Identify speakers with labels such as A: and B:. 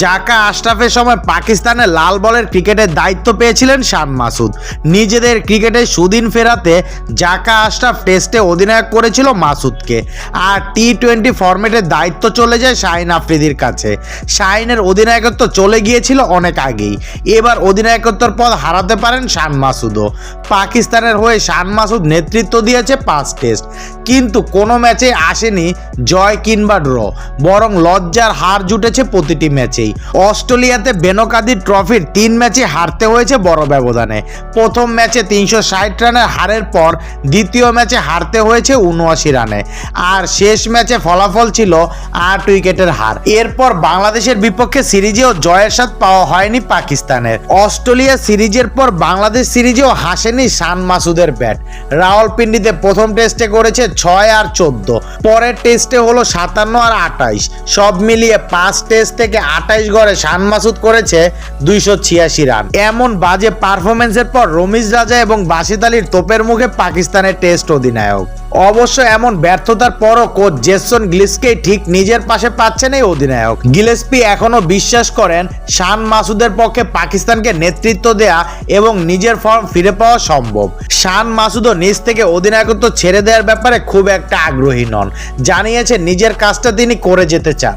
A: জাকা আশরাফের সময় পাকিস্তানের লাল বলের ক্রিকেটের দায়িত্ব পেয়েছিলেন শান মাসুদ। নিজেদের ক্রিকেটে সুদিন ফেরাতে জাকা আশরাফ টেস্টে অধিনায়ক করেছিল মাসুদকে। আর টি টোয়েন্টি ফরম্যাটের দায়িত্ব চলে যায় শাহিন আফ্রিদির কাছে। শাহিনের অধিনায়কত্ব চলে গিয়েছিল অনেক আগেই। এবার অধিনায়কত্বর পদ হারাতে পারেন শান মাসুদও। পাকিস্তানের হয়ে শান মাসুদ নেতৃত্ব দিয়েছে পাঁচ টেস্ট। কিন্তু কোনো ম্যাচে আসেনি জয় কিংবা ড্র। বরং লজ্জার হার জুটেছে প্রতিটি ম্যাচেই অস্ট্রেলিয়াতে বেনকাদি ট্রফির তিন ম্যাচে হারতে হয়েছে বড় ব্যবধানে। প্রথম ম্যাচে তিনশো ষাট রানের হারের পর দ্বিতীয় ম্যাচে হারতে হয়েছে উনআশি রানে। আর শেষ ম্যাচে ফলাফল ছিল আট উইকেটের হার। এরপর বাংলাদেশের বিপক্ষে সিরিজেও জয়ের স্বাদ পাওয়া হয়নি পাকিস্তানের। অস্ট্রেলিয়া সিরিজের পর বাংলাদেশ সিরিজেও হাসেনি শান মাসুদের ব্যাট। রাওয়ালপিন্ডিতে প্রথম টেস্টে করেছে ছয় আর চোদ্দ। পরের টেস্টে হলো সাতান্ন আর আটাইশ সব মিলিয়ে পাঁচ টেস্ট থেকে আটাইশ গড়ে শান মাসুদ করেছে দুইশো ছিয়াশি রান। এমন বাজে পারফরমেন্সের পর রমিজ রাজা এবং বাসিত আলীর তোপের মুখে পাকিস্তানের টেস্ট অধিনায়ক। অবশ্য এমন ব্যর্থতার পরও কোচ জেসন গ্লিসকেই ঠিক নিজের পাশে পাচ্ছেন এই অধিনায়ক। গিলেসপি এখনও বিশ্বাস করেন, শান মাসুদের পক্ষে পাকিস্তানকে নেতৃত্ব দেয়া এবং নিজের ফর্ম ফিরে পাওয়া সম্ভব। শান মাসুদও নিজ থেকে অধিনায়কত্ব ছেড়ে দেওয়ার ব্যাপারে খুব একটা আগ্রহী নন। জানিয়েছে, নিজের কাজটা তিনি করে যেতে চান।